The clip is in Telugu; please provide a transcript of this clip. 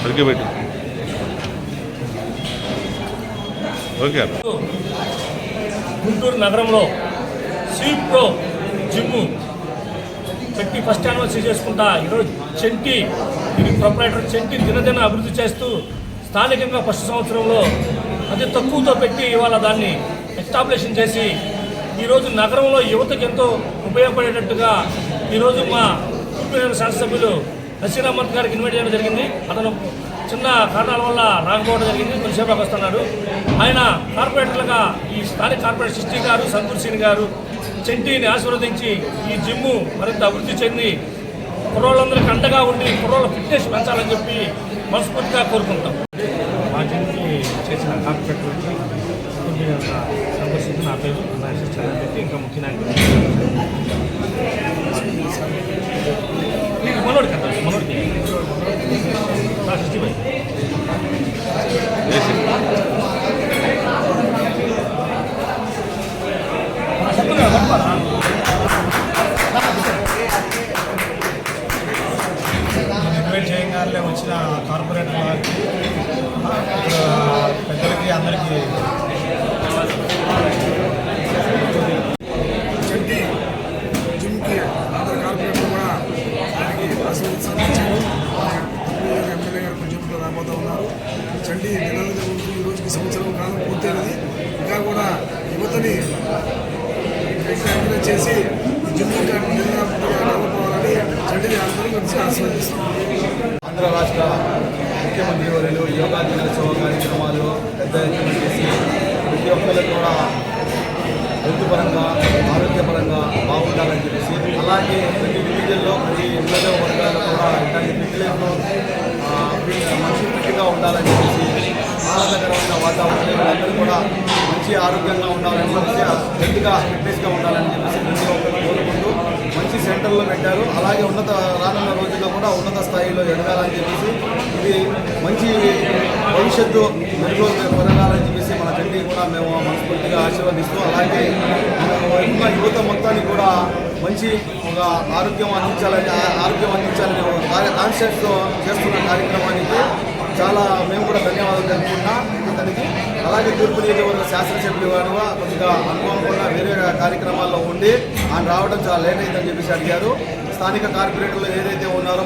సరిగ్గా పెట్టు. ఓకే గుంటూరు నగరంలో స్వీప్ ప్రో జిమ్ పెట్టి ఫస్ట్ యానివర్సరీ చేసుకుంటా. ఈరోజు చెంటి దీని ప్రొపరేటర్ చెంటి దినదిన అభివృద్ధి చేస్తూ స్థానికంగా ఫస్ట్ సంవత్సరంలో అతి తక్కువతో పెట్టి ఇవాళ దాన్ని ఎస్టాబ్లిషన్ చేసి ఈరోజు నగరంలో యువతకు ఎంతో ఉపయోగపడేటట్టుగా ఈరోజు మా కుటుంబ శాసనసభ్యులు నసీర్ గారికి ఇన్వైట్ చేయడం జరిగింది. అతను చిన్న కారణాల వల్ల రాకపోవడం జరిగింది. కొంచెంసేపు వస్తున్నాడు ఆయన కార్పొరేటర్లుగా ఈ స్థానిక కార్పొరేటర్ సృష్టి గారు సంతూర్ సింగ్ గారు చెంటీని ఆశీర్వదించి ఈ జిమ్ము మరింత అభివృద్ధి చెంది కుర్రోళ్ళందరికీ అండగా ఉండి కుర్రోళ్ళ ఫిట్నెస్ పెంచాలని చెప్పి మనస్ఫూర్తిగా కోరుకుంటాం. మా జిమ్కి చేసిన కార్పొరేటర్కి సందర్శించి నా పేరు నా సిస్టర్ అని చెప్పి ఇంకా ముఖ్య నాయకులు మనోడికి అంటారు మనోడికి. నా సిస్టీ కార్యాలయం వచ్చిన కార్పొరేటర్ వారికి పెద్దలకి అందరికీ చంటి జిమ్కి అందరు కార్పొరేట్లు కూడా దానికి ఆశీర్వదించారు ఎమ్మెల్యే గారు జిమ్లో రాబోతూ ఉన్నారు. చంటి ఈ రోజుకి సంవత్సరం కాలం పూర్తయినది. ఇంకా కూడా యువతని ఎంకరేజ్ చేసి జిమ్ డెవలప్ చంటిని అందరూ కలిసి ఆశీర్వదిస్తున్నాం ఆంధ్ర రాష్ట్ర ముఖ్యమంత్రి వర్యులు యోగా దినోత్సవ కార్యక్రమాలు పెద్ద ఎత్తున చేసి ప్రతి ఒక్కరికి కూడా హెల్త్ పరంగా ఆరోగ్యపరంగా బాగుండాలని చెప్పేసి అలాగే ప్రతి విలేజ్లో ప్రతి ఎమ్మెల్యే వర్గాలు కూడా ఇలాంటి విలేజ్లో మనిషి ఫిట్గా ఉండాలని చెప్పేసి ఆహ్లాదకరమైన వాతావరణం అందరూ కూడా మంచి ఆరోగ్యంగా ఉండాలని చెప్పేసి హెల్త్గా ఫిట్నెస్గా ఉండాలని చెప్పేసి మంచి పెట్టారు. అలాగే ఉన్నత రానున్న రోజుల్లో కూడా ఉన్నత స్థాయిలో ఎదగాలని చెప్పేసి ఇది మంచి భవిష్యత్తు మెరుగు పెరగాలని చెప్పేసి మన తండ్రి కూడా మేము మనస్ఫూర్తిగా ఆశీర్వదిస్తూ అలాగే మనకు ఉన్న యువత మొత్తానికి కూడా మంచి ఒక ఆరోగ్యం అందించాలని ఆ- ఆరోగ్యం అందించాలని కాన్షియస్తో చేస్తున్న కార్యక్రమానికి చాలా మేము కూడా ధన్యవాదాలు తెలుపుకున్నా అతనికి అలాగే తూర్పు నియోజకవర్గ శాసనసభ్యులు గారు కొద్దిగా అనుకోకుండా వేరే కార్యక్రమాల్లో ఉండి ఆయన రావడం చాలా లేట్ అయిందని చెప్పేసి అడిగారు. స్థానిక కార్పొరేటర్లు ఏదైతే ఉన్నారో